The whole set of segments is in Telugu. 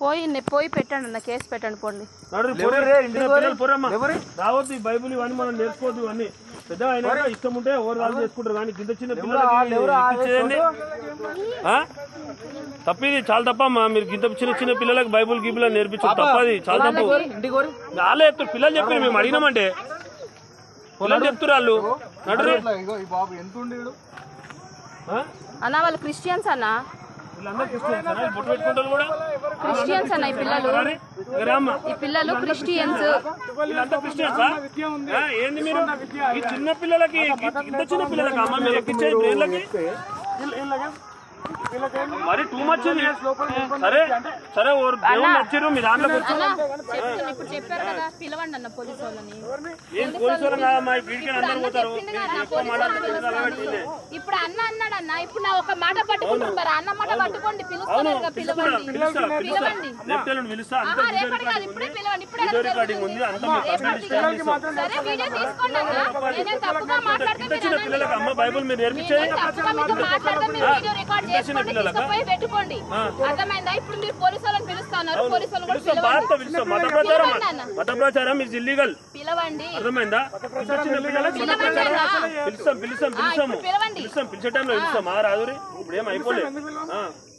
పోయి పోయి పెట్టండి అన్న కేసు పెట్టండి పోండి. రావద్దు ఈ బైబిల్ ఇవన్నీ మనం నేర్చుకోవద్దు ఇవన్నీ. పెద్ద అయినాక ఇష్టం ఉంటే ఎవరు వాళ్ళు చేసుకుంటారు కానీ కింద చిన్న? తప్పిది చాలా తప్పమ్మా. మీరు గింత చిన్న చిన్న పిల్లలకు బైబుల్ గీబుల్ అని నేర్పించు తప్పది చాలా తప్పు. వాళ్ళే చెప్తారు పిల్లలు చెప్పారు మేము అడిగినామంటే పిల్లలు చెప్తారు వాళ్ళు. నడు ఇగో ఈ బాబు ఎంత ఉండేడు? అన్న వాళ్ళు క్రిస్టియన్స్ అన్న. వీళ్ళందరూ క్రిస్టియన్స్ అనా? బొట్టు పెట్టుకుంటారు కూడా. క్రిస్టియన్స్ అన్న ఈ పిల్లలు. ఈ పిల్లలు క్రిస్టియన్స్ వీళ్ళంతా క్రిస్టియన్సా? ఆ, ఏంది మీరు? ఈ చిన్న పిల్లలకి ఇంత చిన్న పిల్లలకి అమ్మ మీరు ఎక్కించే మరి టూ మచ్ సరే సరే దేవుడు నచ్చారు మీ దాంట్లో ఇప్పుడు చెప్పారు కదా పిలవండి అన్న పోలీసు వాళ్ళని. ఏం కాదమ్మా వీడికి అందరూ పోతారు. పిలుస్తాను. ఇప్పుడు అన్న అన్నాడు అన్న ఇప్పుడు నా ఒక మాట పట్టుకుంటారు మరి అన్న మాట పట్టుకోండి పిలుస్తున్నారు కదా, పిలవండి. రేపటి కాదు ఇప్పుడే ఇప్పుడే. సరే వీడియో తీసుకోండి అన్న. నేనే తప్పుగా మాట్లాడితే ఇంత మీరు అమ్మ బైబుల్ మీరు నేర్పించేది నేను తప్పుగా మీతో మాట్లాడితే మీరు వీడియో రికార్డ్ చేసుకోండి తీసుకుపోయి పెట్టుకోండి. అర్థమైందా? ఇప్పుడు మీరు పోలీసు వాళ్ళని పిలుస్తున్నారు. పోలీసు వాళ్ళని కూడా పిలుస్తాం పిలుస్తాం. మత ప్రచారం పిలవండి అన్న. మత ప్రచారం ఇస్ ఇల్లీగల్ పిలవండి. అర్థమైందా? ఇంత చిన్న పిల్లలకి మత ప్రచారం. పిలుస్తాం పిలుస్తాం పిలుస్తాము ఇప్పుడు పిలవండి. పిలుస్తాం పిలిచే టైంలో పిలుస్తాం. ఆ. రాదురి ఇప్పుడు ఏం అయిపోలేదు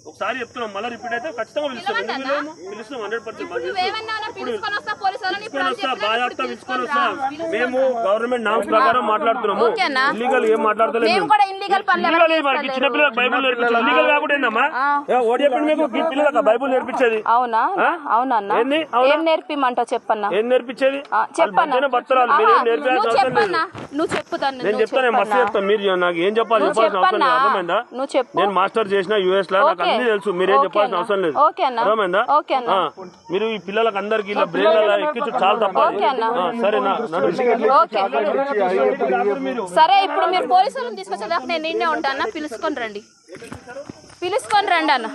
ఒకసారి చెప్తున్నాం మళ్ళీ రిపీట్ అయితే ఖచ్చితంగా పిలుస్తాం? పిలుస్తాం హండ్రెడ్ పర్సెంట్ నువ్వేమన్నా పిలుచుకొని వస్తా. మేము గవర్నమెంట్ నామ్స్ ప్రకారం మాట్లాడుతున్నాము. ఇల్లీగల్ ఏం మాట్లాడతలేదు మేము కూడా ఇల్లీగల్ పనులు ఎవరు ఇల్లీగల్ మనకి చిన్న పిల్లలకు బైబుల్ నేర్పించాలి. ఇల్లీగల్ కాకుండా ఏందమ్మా? ఏ, ఓడి చెప్పండి మీకు? ఈ పిల్లలకు బైబుల్ నేర్పించేది. అవునా? అవునా? ఏం నేర్పిమంటావు చెప్పన్నా? ఏం నేర్పించేది? చెప్పన్నా. బతరాలు మీరేం నేర్పించాల్సిన నువ్వు చెప్పుతాను నేను చెప్తాను మస్తు చెప్తాను. మీరు నాకు ఏం చెప్పాలి నువ్వు చెప్పాల్సిన అవసరం. అర్థమైందా. నేను మాస్టర్ చేసిన యూఎస్లో నాకు. అన్ని తెలుసు మీరేం ఓకే చెప్పాల్సిన. అవసరం లేదు ఓకే అన్న. అర్థమైందా ఓకే అన్న. ఆ, మీరు ఈ పిల్లలకు అందరికి ఇలా బ్రెయిన్ అలా ఎక్కించు చాలా తప్ప ఓకే అన్న. సరేనా సరే ఇప్పుడు మీరు పోలీసులను తీసుకొచ్చేదాకా నేను నిన్నే ఉంటాను పిలుచుకొని రండి పిలుచుకొని రండి అన్న